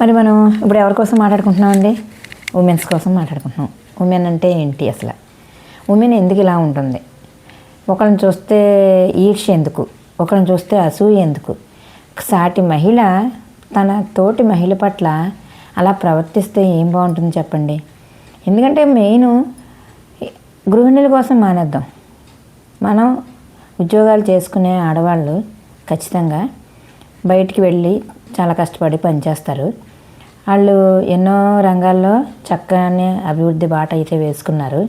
మరి మనం ఇప్పుడు ఎవరి కోసం మాట్లాడుకుంటున్నాం అండి? ఉమెన్స్ కోసం మాట్లాడుకుంటున్నాం. ఉమెన్ అంటే ఏంటి అసలు? ఉమెన్ ఎందుకు ఇలా ఉంటుంది? ఒకరిని చూస్తే ఈర్ష్య ఎందుకు? ఒకరిని చూస్తే అసూయ ఎందుకు? సాటి మహిళ తన తోటి మహిళ పట్ల అలా ప్రవర్తిస్తే ఏం బాగుంటుంది చెప్పండి? ఎందుకంటే మెయిన్ గృహిణుల కోసం మానేద్దాం. మనం ఉద్యోగాలు చేసుకునే ఆడవాళ్ళు ఖచ్చితంగా బయటికి వెళ్ళి చాలా కష్టపడి పనిచేస్తారు. వాళ్ళు ఎన్నో రంగాల్లో చక్కని అభివృద్ధి బాట అయితే వేసుకున్నారు.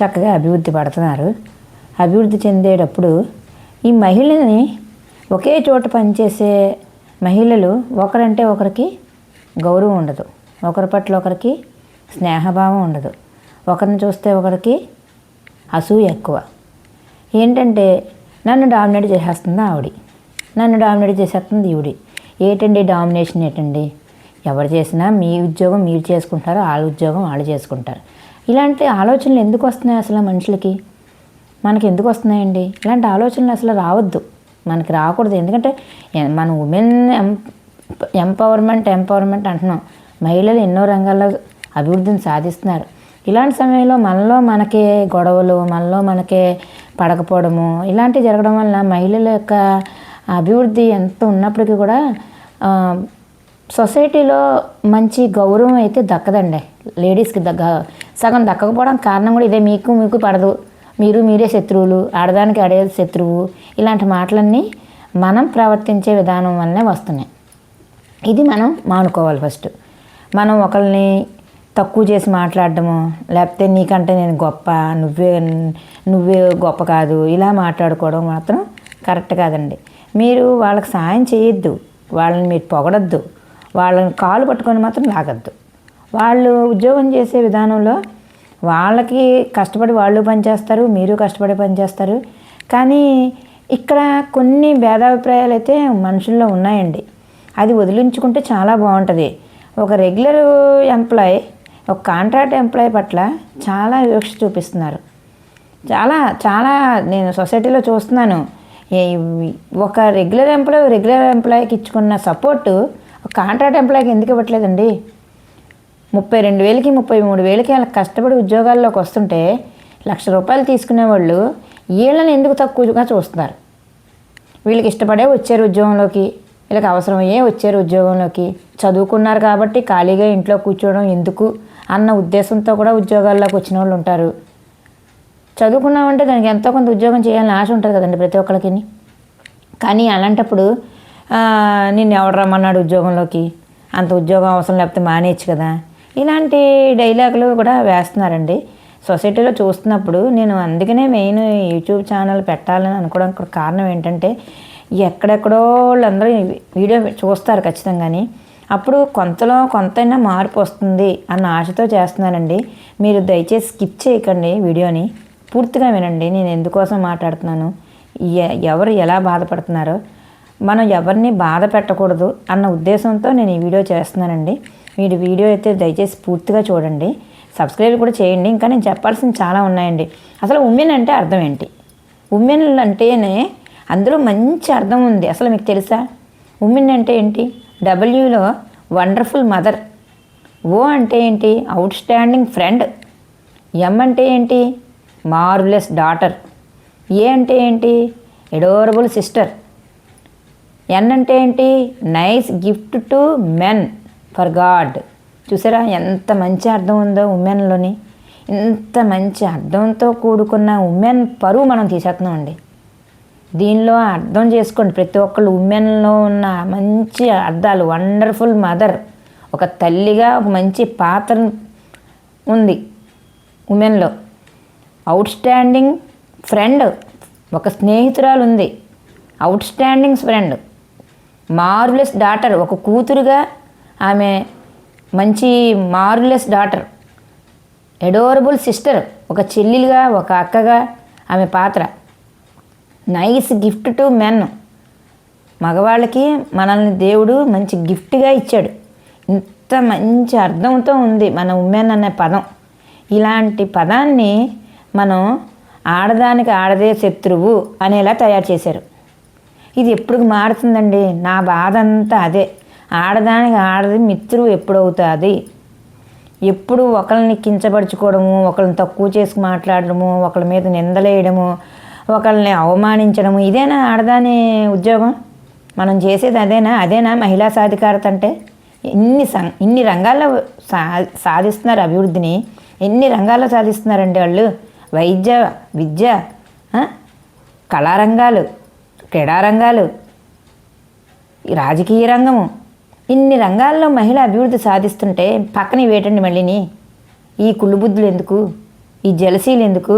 చక్కగా అభివృద్ధి పడుతున్నారు. అభివృద్ధి చెందేటప్పుడు ఈ మహిళని ఒకే చోట పనిచేసే మహిళలు ఒకరంటే ఒకరికి గౌరవం ఉండదు. ఒకరి పట్ల ఒకరికి స్నేహభావం ఉండదు. ఒకరిని చూస్తే ఒకరికి అసూయ ఎక్కువ. ఏంటంటే నన్ను డామినేట్ చేసేస్తుంది ఆవిడి. నన్ను డామినేట్ చేసేస్తుంది ఈవిడి. ఏటండి డామినేషన్ ఏటండి? ఎవరు చేసినా మీ ఉద్యోగం మీరు చేసుకుంటారు వాళ్ళ ఉద్యోగం వాళ్ళు చేసుకుంటారు. ఇలాంటి ఆలోచనలు ఎందుకు వస్తున్నాయి అసలు మనుషులకి? మనకి ఎందుకు వస్తున్నాయండి? ఇలాంటి ఆలోచనలు అసలు రావద్దు. మనకి రాకూడదు. ఎందుకంటే మన ఉమెన్ ఎంపవర్మెంట్ ఎంపవర్మెంట్ అంటున్నాం. మహిళలు ఎన్నో రంగాల్లో అభివృద్ధిని సాధిస్తున్నారు. ఇలాంటి సమయంలో మనలో మనకే గొడవలు మనలో మనకే పడకపోవడము ఇలాంటివి జరగడం వల్ల మహిళల యొక్క అభివృద్ధి ఎంత ఉన్నప్పటికీ కూడా సొసైటీలో మంచి గౌరవం అయితే దక్కదండి. లేడీస్కి దగ్గ సగం దక్కకపోవడం కారణం కూడా ఇదే మీకు మీకు పడదు. మీరు మీరే శత్రువులు. ఆడదానికి ఆడే శత్రువు. ఇలాంటి మాటలన్నీ మనం ప్రవర్తించే విధానం వల్లనే వస్తున్నాయి. ఇది మనం మానుకోవాలి ఫస్ట్. మనం ఒకరిని తక్కువ చేసి మాట్లాడడము లేకపోతే నీకంటే నేను గొప్ప నువ్వే నువ్వే గొప్ప కాదు ఇలా మాట్లాడుకోవడం మాత్రం కరెక్ట్ కాదండి. మీరు వాళ్ళకి సాయం చేయొద్దు. వాళ్ళని మీరు పొగడొద్దు. వాళ్ళని కాలు పట్టుకొని మాత్రం లాగద్దు. వాళ్ళు ఉద్యోగం చేసే విధానంలో వాళ్ళకి కష్టపడి వాళ్ళు పనిచేస్తారు మీరు కష్టపడి పనిచేస్తారు. కానీ ఇక్కడ కొన్ని భేదాభిప్రాయాలు అయితే మనుషుల్లో ఉన్నాయండి. అది వదిలించుకుంటే చాలా బాగుంటుంది. ఒక రెగ్యులర్ ఎంప్లాయ్ ఒక కాంట్రాక్ట్ ఎంప్లాయ్ పట్ల చాలా వివక్ష చూపిస్తున్నారు. చాలా చాలా నేను సొసైటీలో చూస్తున్నాను. ఒక రెగ్యులర్ ఎంప్లాయ్ రెగ్యులర్ ఎంప్లాయీకి ఇచ్చుకున్న సపోర్టు కాంట్రాక్ట్ ఎంప్లాయ్కి ఎందుకు ఇవ్వట్లేదండి? ముప్పై రెండు వేలకి ముప్పై మూడు వేలకి అలా కష్టపడి ఉద్యోగాల్లోకి వస్తుంటే లక్ష రూపాయలు తీసుకునే వాళ్ళు వీళ్ళని ఎందుకు తక్కువగా చూస్తున్నారు? వీళ్ళకి ఇష్టపడే వచ్చారు ఉద్యోగంలోకి వీళ్ళకి అవసరమయ్యే వచ్చారు ఉద్యోగంలోకి. చదువుకున్నారు కాబట్టి ఖాళీగా ఇంట్లో కూర్చోవడం ఎందుకు? అన్న ఉద్దేశంతో కూడా ఉద్యోగాల్లోకి వచ్చిన వాళ్ళు ఉంటారు. చదువుకున్నామంటే దానికి ఎంతో కొంత ఉద్యోగం చేయాలని ఆశ ఉంటుంది కదండి ప్రతి ఒక్కరికి కానీ అలాంటప్పుడు ఆ, నిన్ను ఎవడు రమ్మన్నాడు ఉద్యోగంలోకి? అంత ఉద్యోగం అవసరం లేకపోతే మానేయచ్చు కదా? ఇలాంటి డైలాగులు కూడా వేస్తున్నారండి. సొసైటీలో చూస్తున్నప్పుడు నేను అందుకనే మెయిన్ యూట్యూబ్ ఛానల్ పెట్టాలని అనుకోవడానికి కారణం ఏంటంటే ఎక్కడెక్కడో వాళ్ళందరూ వీడియో చూస్తారు ఖచ్చితంగాని అప్పుడు కొంతలో కొంతైనా మార్పు వస్తుంది అన్న ఆశతో చేస్తున్నానండి. మీరు దయచేసి స్కిప్ చేయకండి వీడియోని. పూర్తిగా వినండి నేను ఎందుకోసం మాట్లాడుతున్నాను? ఎవరు ఎలా బాధపడుతున్నారో? మనం ఎవరిని బాధ పెట్టకూడదు అన్న ఉద్దేశంతో నేను ఈ వీడియో చేస్తున్నానండి. మీరు వీడియో అయితే దయచేసి పూర్తిగా చూడండి. సబ్స్క్రైబ్ కూడా చేయండి. ఇంకా నేను చెప్పాల్సింది చాలా ఉన్నాయండి. అసలు ఉమెన్ అంటే అర్థం ఏంటి? ఉమెన్ అంటేనే అందులో మంచి అర్థం ఉంది. అసలు మీకు తెలుసా? ఉమెన్ అంటే ఏంటి? డబ్ల్యూలో వండర్ఫుల్ మదర్. ఓ అంటే ఏంటి? Out standing friend. ఎం అంటే ఏంటి? మార్వలెస్ డాటర్ ఏ అంటే ఏంటి? ఎడోరబుల్ సిస్టర్ ఎన్ అంటే ఏంటి? Nice gift to men for God చూసారా? ఎంత మంచి అర్థం ఉందో ఉమెన్లోని. ఇంత మంచి అర్థంతో కూడుకున్న ఉమెన్ పరువు మనం తీసేస్తున్నామండి దీనిలో అర్థం చేసుకోండి. ప్రతి ఒక్కళ్ళు ఉమెన్లో ఉన్న మంచి అర్థాలు. వండర్ఫుల్ మదర్ ఒక తల్లిగా ఒక మంచి పాత్ర ఉంది ఉమెన్లో. అవుట్ స్టాండింగ్ ఫ్రెండ్ ఒక స్నేహితురాలు ఉంది outstanding friend marvellous daughter ఒక కూతురుగా ఆమె మంచి మార్వలెస్ డాటర్ ఎడోరబుల్ సిస్టర్ ఒక చెల్లెలుగా ఒక అక్కగా ఆమె పాత్ర. నైస్ గిఫ్ట్ టు మెన్ మగవాళ్ళకి మనల్ని దేవుడు మంచి గిఫ్ట్గా ఇచ్చాడు. ఇంత మంచి అర్థంతో ఉంది మన ఉమెన్ అనే పదం. ఇలాంటి పదాన్ని మనం ఆడదానికి ఆడదే శత్రువు అనేలా తయారు చేశారు. ఇది ఎప్పుడు మారుతుందండి? నా బాధ అంతా అదే. ఆడదానికి ఆడది మిత్రువు ఎప్పుడవుతుంది? ఎప్పుడు ఒకరిని కించపరుచుకోవడము ఒకరిని తక్కువ చేసి మాట్లాడడము ఒకరి మీద నిందలేయడము ఒకరిని అవమానించడము ఇదేనా ఆడదాని ఉద్యోగం? మనం చేసేది అదేనా? అదేనా మహిళా సాధికారత అంటే? ఇన్ని సం ఇన్ని రంగాల్లో సా సాధిస్తున్నారు అభివృద్ధిని? ఎన్ని రంగాల్లో సాధిస్తున్నారండి వాళ్ళు? వైద్య విద్య కళారంగాలు క్రీడారంగాలు రాజకీయ రంగము. ఇన్ని రంగాల్లో మహిళ అభివృద్ధి సాధిస్తుంటే పక్కన వేటండి మళ్ళీని. ఈ కుళ్ళుబుద్ధులు ఎందుకు? ఈ జలసీలు ఎందుకు?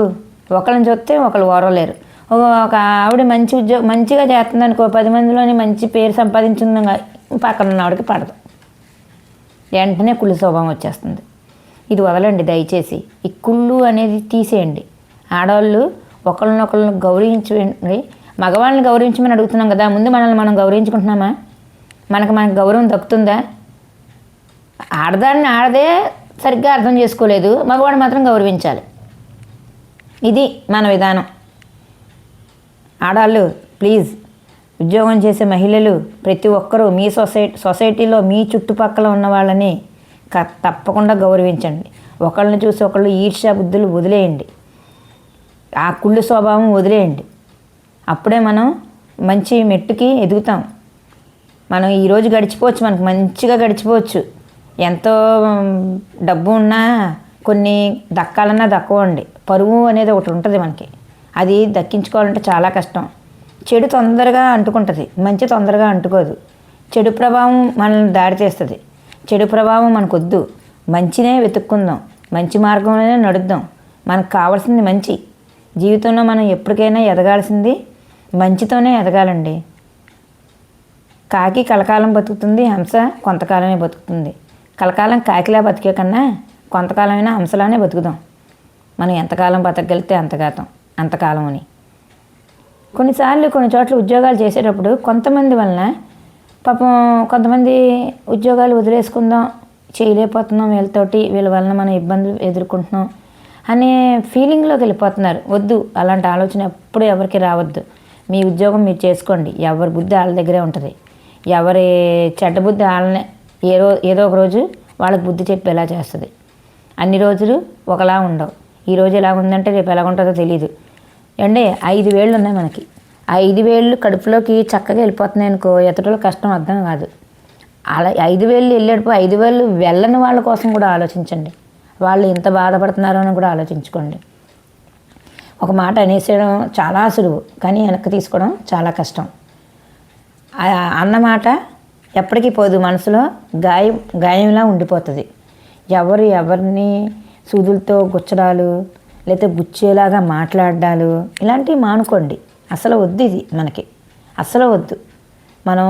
ఒకళ్ళని చూస్తే ఒకళ్ళు ఓరలేరు ఒక ఒక ఆవిడ మంచి ఉద్యోగం మంచిగా చేస్తుంది అనుకో పది మందిలోని మంచి పేరు సంపాదించింది పక్కన ఉన్న ఆవిడకి పడదు. వెంటనే కుళ్ళు స్వభావం వచ్చేస్తుంది. ఇది వదలండి దయచేసి. ఈ కుళ్ళు అనేది తీసేయండి. ఆడవాళ్ళు ఒకళ్ళనొకళ్ళని గౌరవించండి. మగవాళ్ళని గౌరవించమని అడుగుతున్నాం కదా ముందు మనల్ని మనం గౌరవించుకుంటున్నామా? మనకు మనకు గౌరవం దక్కుతుందా? ఆడదాన్ని ఆడదే సరిగ్గా అర్థం చేసుకోలేదు మగవాడు మాత్రం గౌరవించాలి. ఇది మన విధానం. ఆడవాళ్ళు ప్లీజ్ ఉద్యోగం చేసే మహిళలు ప్రతి ఒక్కరూ మీ సొసై సొసైటీలో మీ చుట్టుపక్కల ఉన్న వాళ్ళని తప్పకుండా గౌరవించండి. ఒకళ్ళని చూసి ఒకళ్ళు ఈర్ష్యా బుద్ధులు వదిలేయండి. ఆ కుళ్ళు స్వభావం వదిలేయండి. అప్పుడే మనం మంచి మెట్టుకి ఎదుగుతాం. మనం ఈరోజు గడిచిపోవచ్చు మనకు మంచిగా గడిచిపోవచ్చు. ఎంతో డబ్బు ఉన్నా కొన్ని దక్కాలన్నా దక్కవండి. పరువు అనేది ఒకటి ఉంటుంది మనకి. అది దక్కించుకోవాలంటే చాలా కష్టం. చెడు తొందరగా అంటుకుంటుంది. మంచి తొందరగా అంటుకోదు. చెడు ప్రభావం మనల్ని దాడి తీస్తుంది చెడు ప్రభావం మనకొద్దు. మంచినే వెతుక్కుందాం. మంచి మార్గంలోనే నడుద్దాం. మనకు కావాల్సింది మంచి. జీవితంలో మనం ఎప్పటికైనా ఎదగాల్సింది మంచితోనే ఎదగాలండి. కాకి కలకాలం బతుకుతుంది హంస కొంతకాలమే బతుకుతుంది. కలకాలం కాకిలా బతికే కన్నా కొంతకాలమైనా హంసలానే బతుకుదాం. మనం ఎంతకాలం బతకగలిగితే అంతకాతం అంతకాలం అని కొన్నిసార్లు కొన్ని చోట్ల ఉద్యోగాలు చేసేటప్పుడు కొంతమంది వలన పాపం కొంతమంది ఉద్యోగాలు వదిలేసుకుందాం చేయలేకపోతున్నాం వీళ్ళతోటి వీళ్ళ వలన మనం ఇబ్బందులు ఎదుర్కొంటున్నాం అనే ఫీలింగ్లోకి వెళ్ళిపోతున్నారు. వద్దు అలాంటి ఆలోచన ఎప్పుడు ఎవరికి రావద్దు. మీ ఉద్యోగం మీరు చేసుకోండి. ఎవరి బుద్ధి వాళ్ళ దగ్గరే ఉంటుంది. ఎవరి చెడ్డ బుద్ధి వాళ్ళనే ఏ రో ఏదో ఒక రోజు వాళ్ళకి బుద్ధి చెప్పేలా చేస్తుంది. అన్ని రోజులు ఒకలా ఉండవు. ఈ రోజు ఎలా ఉందంటే రేపు ఎలా ఉంటుందో తెలియదు అంటే ఐదు వేళ్ళు ఉన్నాయి మనకి. ఐదు వేళ్ళు కడుపులోకి చక్కగా వెళ్ళిపోతున్నాయి అనుకో ఎతటోళ్ళ కష్టం అర్థం కాదు. అలా ఐదు వేళ్ళు వెళ్ళేటప్పుడు ఐదు వేళ్ళు వెళ్ళని వాళ్ళ కోసం కూడా ఆలోచించండి. వాళ్ళు ఎంత బాధపడుతున్నారో అని కూడా ఆలోచించుకోండి. ఒక మాట అనేసేయడం చాలా సులువు కానీ వెనక్కి తీసుకోవడం చాలా కష్టం. అన్నమాట ఎప్పటికీ పోదు మనసులో గాయం గాయంలా ఉండిపోతుంది. ఎవరు ఎవరిని సూదులతో గుచ్చడాలు లేకపోతే గుచ్చేలాగా మాట్లాడాలు ఇలాంటివి మానుకోండి. అసలు వద్దు ఇది మనకి. అసలు వద్దు. మనం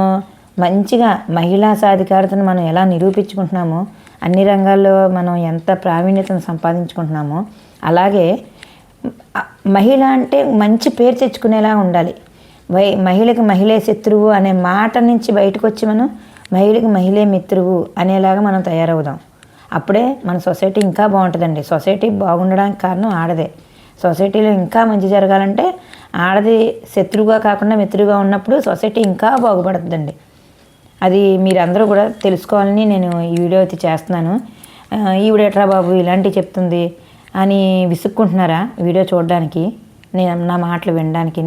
మంచిగా మహిళా సాధికారతను మనం ఎలా నిరూపించుకుంటున్నామో అన్ని రంగాల్లో మనం ఎంత ప్రావీణ్యతను సంపాదించుకుంటున్నామో అలాగే మహిళ అంటే మంచి పేరు తెచ్చుకునేలా ఉండాలి. వై మహిళకి మహిళే శత్రువు అనే మాట నుంచి బయటకు వచ్చి మనం మహిళకి మహిళే మిత్రువు అనేలాగా మనం తయారవుదాం. అప్పుడే మన సొసైటీ ఇంకా బాగుంటుందండి. సొసైటీ బాగుండడానికి కారణం ఆడదే. సొసైటీలో ఇంకా మంచి జరగాలంటే ఆడది శత్రువుగా కాకుండా మిత్రుగా ఉన్నప్పుడు సొసైటీ ఇంకా బాగుపడుతుందండి. అది మీరందరూ కూడా తెలుసుకోవాలని నేను ఈ వీడియో అయితే చేస్తున్నాను. ఈవిడేట్రా బాబు? ఇలాంటివి చెప్తుంది అని విసుక్కుంటున్నారా వీడియో చూడడానికి? నేను నా మాటలు వినడానికి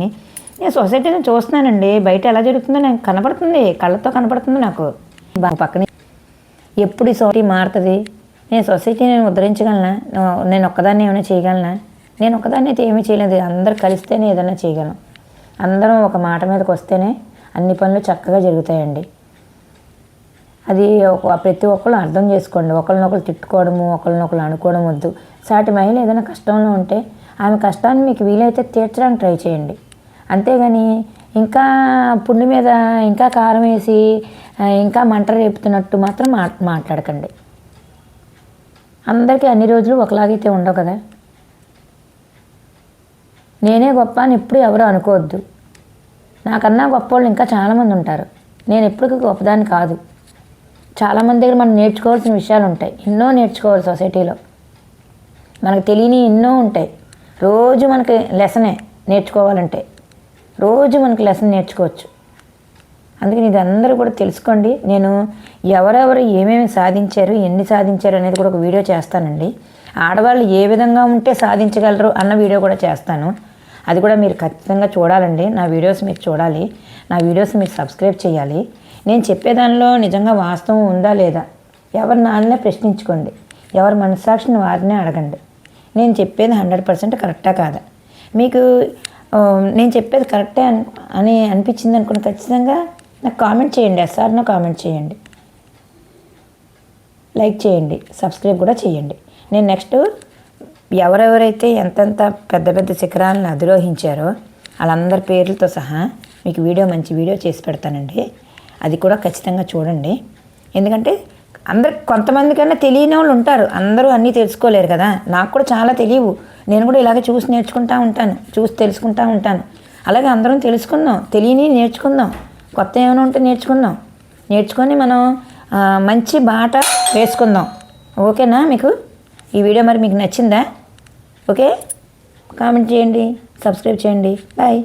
నేను సొసైటీని చూస్తున్నానండి. బయట ఎలా జరుగుతుందో నాకు కనపడుతుంది. కళ్ళతో కనపడుతుంది నాకు. పక్కనే ఎప్పుడు ఈ సొసైటీ మారుతుంది? నేను సొసైటీని నేను ఉద్ధరించగలనా? నేను ఒక్కదాన్ని ఏమైనా చేయగలనా? నేను ఒకదాన్ని అయితే ఏమీ చేయలేదు. అందరు కలిస్తేనే ఏదైనా చేయగలను. అందరం ఒక మాట మీదకి వస్తేనే అన్ని పనులు చక్కగా జరుగుతాయండి. అది ఒక ప్రతి ఒక్కళ్ళు అర్థం చేసుకోండి. ఒకరినొకరు తిట్టుకోవడము ఒకరినొకరు అనుకోవడం వద్దు. సాటి మహిళ ఏదైనా కష్టంలో ఉంటే ఆమె కష్టాన్ని మీకు వీలైతే తీర్చడానికి ట్రై చేయండి. అంతేగాని ఇంకా పుండి మీద ఇంకా కారం వేసి ఇంకా మంట రేపుతున్నట్టు మాత్రం మాట్లాడకండి. అందరికీ అన్ని రోజులు ఒకలాగైతే ఉండవు కదా? నేనే గొప్ప అని ఎప్పుడు ఎవరు అనుకోవద్దు. నాకన్నా గొప్ప వాళ్ళు ఇంకా చాలామంది ఉంటారు. నేను ఎప్పటికీ గొప్పదాన్ని కాదు. చాలామంది దగ్గర మనం నేర్చుకోవాల్సిన విషయాలు ఉంటాయి. ఎన్నో నేర్చుకోవాలి సొసైటీలో. మనకు తెలియని ఎన్నో ఉంటాయి. రోజు మనకి లెసనే నేర్చుకోవాలంటే. రోజు మనకి లెసన్ నేర్చుకోవచ్చు. అందుకని ఇది అందరూ కూడా తెలుసుకోండి. నేను ఎవరెవరు ఏమేమి సాధించారు ఎన్ని సాధించారు అనేది కూడా ఒక వీడియో చేస్తానండి. ఆడవాళ్ళు ఏ విధంగా ఉంటే సాధించగలరు అన్న వీడియో కూడా చేస్తాను. అది కూడా మీరు ఖచ్చితంగా చూడాలండి. నా వీడియోస్ మీరు చూడాలి. నా వీడియోస్ మీరు సబ్స్క్రైబ్ చేయాలి. నేను చెప్పేదానిలో నిజంగా వాస్తవం ఉందా లేదా? ఎవరి నాన్ననే ప్రశ్నించుకోండి. ఎవరి మనస్సాక్షిని వారినే అడగండి. నేను చెప్పేది హండ్రెడ్ పర్సెంట్ కరెక్టా కాదా? మీకు నేను చెప్పేది కరెక్టే అని అని అనిపించింది అనుకుని ఖచ్చితంగా నాకు కామెంట్ చేయండి. ఎస్ఆర్నో కామెంట్ చేయండి. లైక్ చేయండి. సబ్స్క్రైబ్ కూడా చేయండి. నేను నెక్స్ట్ ఎవరెవరైతే ఎంతెంత పెద్ద పెద్ద శిఖరాలను అధిరోహించారో వాళ్ళందరి పేర్లతో సహా మీకు వీడియో మంచి వీడియో చేసి పెడతానండి. అది కూడా ఖచ్చితంగా చూడండి. ఎందుకంటే అందరు కొంతమంది కన్నా తెలియని వాళ్ళు ఉంటారు. అందరూ అన్నీ తెలుసుకోలేరు కదా. నాకు కూడా చాలా తెలియవు. నేను కూడా ఇలాగే చూసి నేర్చుకుంటూ ఉంటాను. చూసి తెలుసుకుంటా ఉంటాను. అలాగే అందరం తెలుసుకుందాం. తెలియని నేర్చుకుందాం. కొత్త ఏమైనా ఉంటే నేర్చుకుందాం. నేర్చుకొని మనం మంచి బాట వేసుకుందాం. ఓకేనా మీకు? ఈ వీడియో మరి మీకు నచ్చిందా? ఓకే? కామెంట్ చేయండి. సబ్స్క్రైబ్ చేయండి. బాయ్.